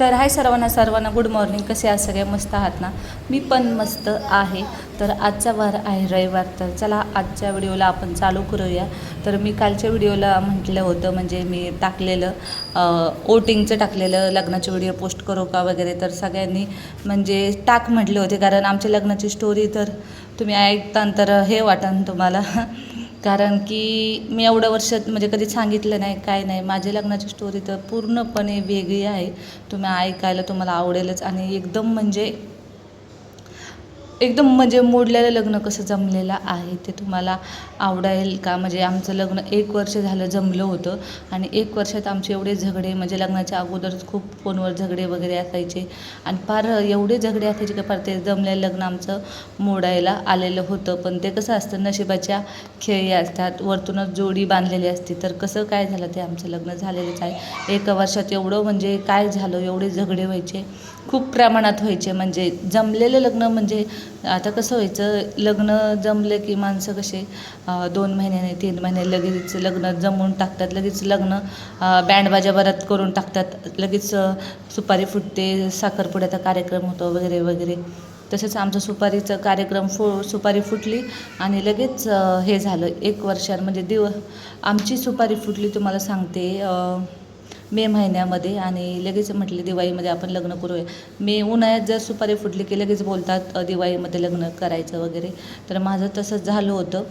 तर हाय सर्वांना सर्वांना गुड मॉर्निंग कसे आहात सगळे? मस्त आहात ना? मी पण मस्त आहे. तर आजचा वार आहे रविवार तर चला आजच्या व्हिडिओला आपण चालू करूया. तर मी कालच्या व्हिडिओला म्हटलं होतं म्हणजे मी टाकलेलं ओटिंगचं टाकलेलं लग्नाचे व्हिडिओ पोस्ट करू का वगैरे. तर सगळ्यांनी म्हणजे टाक म्हटले होते कारण आमच्या लग्नाची स्टोरी तर तुम्ही ऐकता तर हे वाटन तुम्हाला. कारण की मी एवढं वर्ष म्हणजे कधी सांगितलं नाही काय नाही. माझी लग्नाची स्टोरी तर पूर्णपणे वेगळी आहे. तुम्ही ऐकायला तुम्हाला आवडेलच. आणि एकदम म्हणजे एकदम म्हणजे मोडलेलं लग्न कसं जमलेलं आहे ते तुम्हाला आवडेल का? म्हणजे आमचं लग्न एक वर्ष झालं जमलं होतं आणि एक वर्षात आमचे एवढे झगडे म्हणजे लग्नाच्या अगोदरच खूप फोनवर झगडे वगैरे असायचे आणि फार एवढे झगडे असायचे का फार ते जमलेलं लग्न आमचं मोडायला आलेलं होतं. पण ते कसं असतं नशिबाच्या खेळी असतात वरतूनच जोडी बांधलेली असते. तर कसं काय झालं ते आमचं लग्न झालेलंच आहे. एका वर्षात एवढं म्हणजे काय झालं एवढे झगडे व्हायचे. खूप प्रमाणात व्हायचे. म्हणजे जमलेलं लग्न म्हणजे आता कसं व्हायचं लग्न जमलं की माणसं कसे दोन महिन्याने तीन महिने लगेच लग्न जमवून टाकतात. लगेच लग्न बँडबाजा बरात करून टाकतात. लगेच सुपारी फुटते साखरपुड्याचा कार्यक्रम होतो वगैरे वगैरे. तसंच आमचं सुपारीचं कार्यक्रम फु सुपारी फुटली आणि लगेच हे झालं. एक वर्षात म्हणजे दिव आमची सुपारी फुटली तुम्हाला सांगते मे महिन्यामध्ये आणि लगेच म्हटले दिवाळीमध्ये आपण लग्न करूया. मे उन्हाळ्यात जर सुपारी फुटली की लगेच बोलतात दिवाळीमध्ये लग्न करायचं वगैरे. तर माझं तसंच झालं होतं.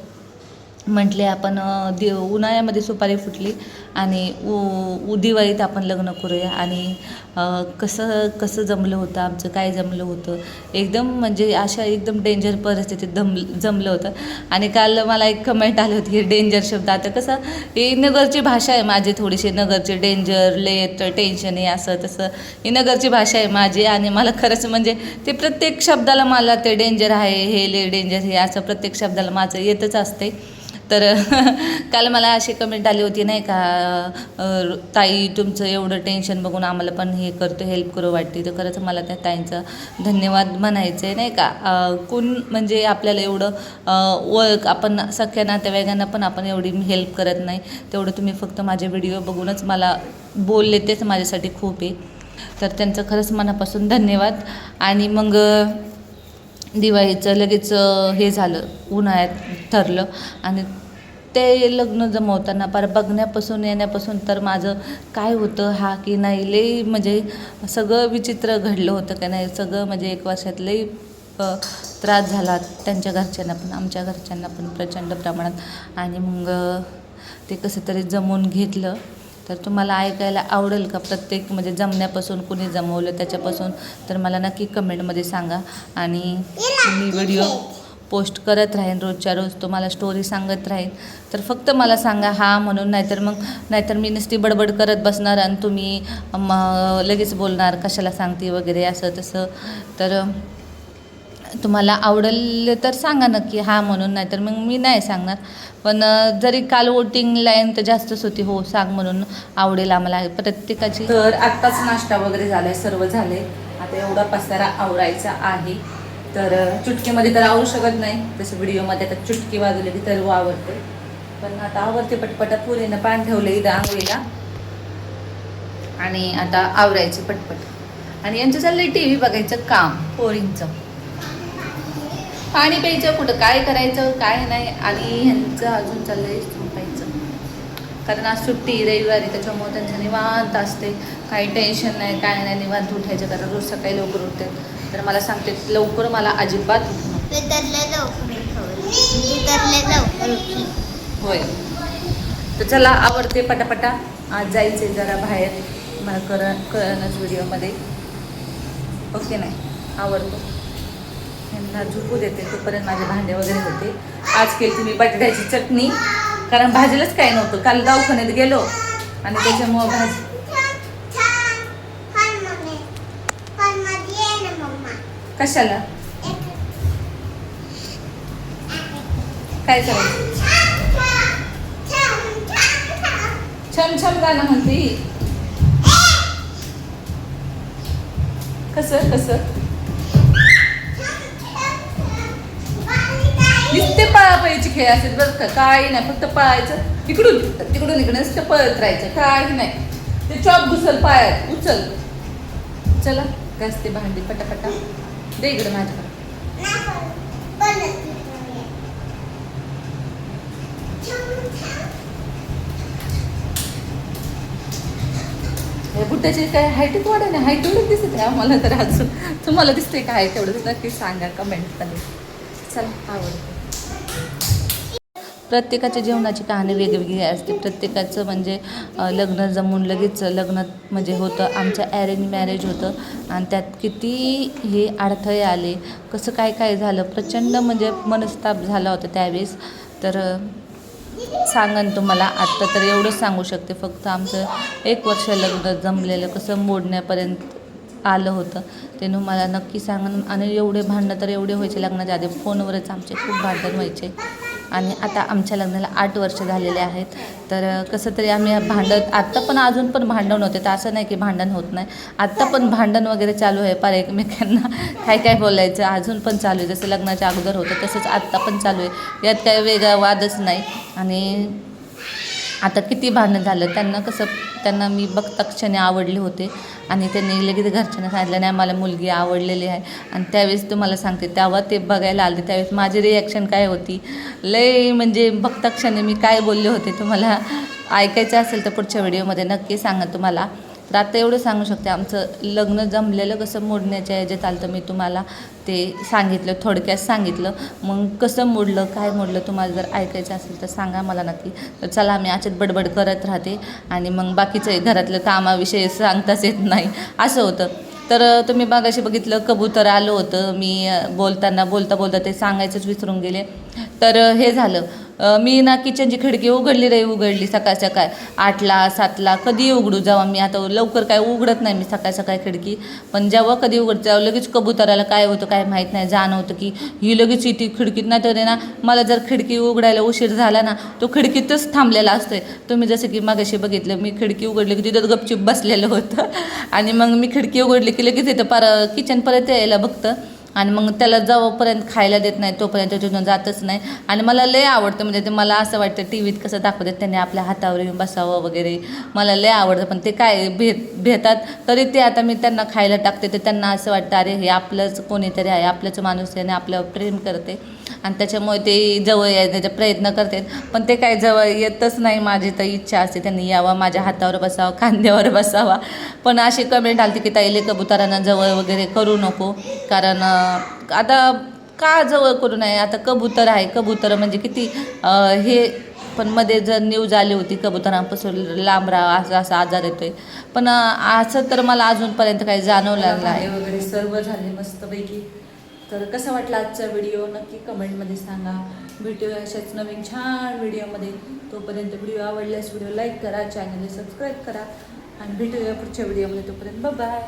म्हटले आपण दि उन्हाळ्यामध्ये सुपारी फुटली आणि उ उ दिवाळीत आपण लग्न करूया आणि कसं कसं जमलं होतं आमचं काय जमलं होतं? एकदम म्हणजे अशा एकदम डेंजर परिस्थितीत दम जमलं होतं. आणि काल मला एक कमेंट आली होती की डेंजर शब्द. आता कसं ही नगरची भाषा आहे माझी थोडीशी. नगरची डेंजर लेट टेन्शन आहे असं तसं. ही नगरची भाषा आहे माझी आणि मला खरंच म्हणजे ते प्रत्येक शब्दाला मला ते डेंजर आहे हे ले डेंजर हे असं प्रत्येक शब्दाला माझं येतच असते तर काल मला अशी कमेंट आली होती नाही का ताई तुमचं एवढं टेन्शन बघून आम्हाला पण हे करतो हेल्प करू वाटते. तर खरंच मला त्या ताईंचं धन्यवाद म्हणायचं आहे नाही का. कोण म्हणजे आपल्याला एवढं ओळख आपण सख्या नातेवाईकांना पण आपण एवढी हेल्प करत नाही. तेवढं तुम्ही फक्त माझे व्हिडिओ बघूनच मला बोलले तेच माझ्यासाठी खूप आहे. तर त्यांचं खरंच मनापासून धन्यवाद. आणि मग दिवाळीचं लगेच हे झालं उन्हाळ्यात ठरलं. आणि ते लग्न जमवताना पार बघण्यापासून येण्यापासून तर माझं काय होतं हा की नाही लई म्हणजे सगळं विचित्र घडलं होतं का नाही सगळं म्हणजे एक वर्षात लई त्रास झाला त्यांच्या घरच्यांना पण आमच्या घरच्यांना पण प्रचंड प्रमाणात. आणि मग ते कसं तरी जमवून घेतलं. तर तुम्हाला ऐकायला आवडेल का? प्रत्येक म्हणजे जमण्यापासून कुणी जमवलं त्याच्यापासून? तर मला नक्की कमेंटमध्ये सांगा. आणि मी व्हिडिओ पोस्ट करत राहीन रोजच्या रोज. तुम्हाला स्टोरी सांगत राहीन. तर फक्त मला सांगा हा म्हणून नाहीतर मग नाहीतर मी नुसती बडबड करत बसणार आणि तुम्ही मग लगेच बोलणार कशाला सांगते वगैरे असं तसं तर तुम्हाला आवडेल तर सांगा नक्की हा म्हणून नाही तर मग मी नाही सांगणार. पण जरी काल वोटिंग लाईन तर जास्तच होती हो सांग म्हणून आवडेल आम्हाला. प्रत्येकाची तर आत्ताच नाश्ता वगैरे झालाय सर्व झाले. आता एवढा पसारा आवरायचा आहे. तर चुटकीमध्ये तर आवरू शकत नाही. जसं व्हिडिओमध्ये आता चुटकी वाजवली की तर हो आवडते. पण आता आवडते पटपटा. पुरीनं पान ठेवलं इथं आंघोळीला. आणि आता आवरायचे पटपट. आणि यांचं चाललंय टी व्ही बघायचं काम पोरींचं. पाणी प्यायचं कुठं काय करायचं काय नाही आणि ह्यांचं अजून चाललंय झोपायचं. कारण आज सुट्टी रविवारी त्याच्यामुळे त्यांचं निवांत असते काही टेन्शन नाही काय नाही निवांत उठायचं कारण रोज सकाळी लवकर उठते तर मला सांगते लवकर मला अजिबात होय. तर चला आवडते पटापटा. आज जायचे जरा बाहेर. मला कर कळणच व्हिडिओमध्ये ओके नाही आवडतो यांना झोपू देते तोपर्यंत माझे भांडे वगैरे होते. आज केली मी बटाट्याची चटणी कारण भाजीलाच काय नव्हतं. काल दवाखान्यात गेलो आणि त्याच्यामुळं भाजी कशाला? काय करायचं? छम छम गाणं म्हणते कसं कसं? नुसते पळापळीचे खेळ असेल बरं का. काही नाही फक्त पळायचं इकडून तिकडून इकडे नुसतं पळत राहायचं काही नाही. ते चॉप घुसल पायात उचल. चला घासते भांडी पटापटा. दे इकडे माझ्याकडे. हे बुट्ट्याची काय हाईट वाढ नाही हाईट एवढंच दिसत आहे आम्हाला तर अजून. तुम्हाला दिसते का हाईट एवढं? नक्की सांगा कमेंटमध्ये चला आवडते. प्रत्येकाच्या जेवणाची कहाणी वेगवेगळी असते. प्रत्येकाचं म्हणजे लग्न जमून लगेच लग्न म्हणजे होतं. आमचं ॲरेंज मॅरेज होतं. आणि त्यात किती हे अडथळे आले. कसं काय काय झालं? प्रचंड म्हणजे मनस्ताप झाला होता त्यावेळेस. तर सांगन तुम्हाला. आत्ता तर एवढंच सांगू शकते. फक्त आमचं एक वर्ष लग्न जमलेलं कसं मोडण्यापर्यंत आलं होतं. ते मला नक्की सांगन. आणि एवढे भांडणं तर एवढे व्हायचे लग्नाच्या आधी. फोनवरच आमचे खूप भांडण व्हायचे. आणि आता आमच्या लग्नाला आठ वर्ष झालेले आहेत. तर कसं तरी आम्ही भांडत आत्ता पण अजून पण भांडण होते. तर असं नाही की भांडण होत नाही. आत्ता पण भांडण वगैरे चालू आहे पार एकमेकांना. काय काय बोलायचं अजून पण चालू आहे. जसं लग्नाच्या अगोदर होतं तसंच आत्ता पण चालू आहे. यात काही वेगळा वादच नाही. आणि आता किती भांडण झालं त्यांना कसं त्यांना मी बघता क्षणी आवडले होते आणि त्यांनी लगेच घरच्यांना सांगितलं नाही मला मुलगी आवडलेली आहे. आणि त्यावेळेस तुम्हाला सांगते तेव्हा ते बघायला आले त्यावेळेस माझी रिॲक्शन काय होती? लय म्हणजे बघता क्षणी मी काय बोलले होते तुम्हाला? ऐकायचं असेल तर पुढच्या व्हिडिओमध्ये नक्की सांगा तुम्हाला. तर आता एवढं सांगू शकते आमचं लग्न जमलेलं कसं मोडण्याच्या याच्यात आलं तर मी तुम्हाला ते सांगितलं थोडक्यात सांगितलं. मग कसं मोडलं काय मोडलं तुम्हाला जर ऐकायचं असेल तर सांगा मला नक्की. तर चला मी अशात बडबड करत राहते आणि मग बाकीचं घरातलं कामाविषयी सांगताच येत नाही. असं होतं. तर तुम्ही बागाशी बघितलं कबूतर आलं होतं. मी बोलताना बोलता बोलता ते सांगायचंच विसरून गेले. तर हे झालं. मी ना किचनची खिडकी उघडली रे उघडली सकाळ सकाळ. आठला सातला कधी उघडू जावा मी? आता लवकर काय उघडत नाही मी सकाळ सकाळ खिडकी. पण जेव्हा कधी उघडत तेव्हा लगेच कबुतराला काय होतं काय माहीत नाही जाणवतं की ही लगेच इथे खिडकीत नाही तर ना मला जर खिडकी उघडायला उशीर झाला ना तो खिडकीतच थांबलेला असतोय. तुम्ही जसं की मागाशी बघितलं मी खिडकी उघडली की तिथं गपचूप बसलेलं होतं. आणि मग मी खिडकी उघडली की लगेच येतं पार किचनपर्यंत यायला बघतं. आणि मग त्याला जवळपर्यंत खायला देत नाही तोपर्यंत तिथून जातच नाही. आणि मला लय आवडतं म्हणजे ते मला असं वाटतं टी व्हीत कसं दाखवतात त्यांनी आपल्या हातावर येऊन बसावं वगैरे. मला लय आवडतं पण ते काय भेट भेटतात तरी ते आता मी त्यांना खायला टाकते तर त्यांना असं वाटतं अरे हे आपलंच कोणीतरी आहे आपलंच माणूस आहे आणि आपल्यावर प्रेम करते. आणि त्याच्यामुळे ते जवळ यायचा प्रयत्न करतात पण ते काय जवळ येतच नाही माझी तर इच्छा असते त्यांनी यावा माझ्या हातावर बसावं खांद्यावर बसावा. पण अशी कमेंट आली की ताईले कबुतरांना जवळ वगैरे करू नको कारण आता का जवळ करू नये? आता कबूतर आहे. कबूतर म्हणजे किती हे पण मध्ये जर न्यूज आली होती कबुतरांपासून लांब राहा असं असा आजार येतोय. पण असं तर मला अजूनपर्यंत काही जाणवलं नाही. वगैरे सर्व झाले मस्तपैकी. तर कसा वाटला आजचा व्हिडिओ नक्की कमेंटमध्ये सांगा. भेटूया अशाच नवीन छान व्हिडिओमध्ये तोपर्यंत व्हिडिओ आवडल्यास व्हिडिओ लाईक करा चॅनलला सबस्क्राईब करा. आणि भेटूया पुढच्या व्हिडिओमध्ये तोपर्यंत बाय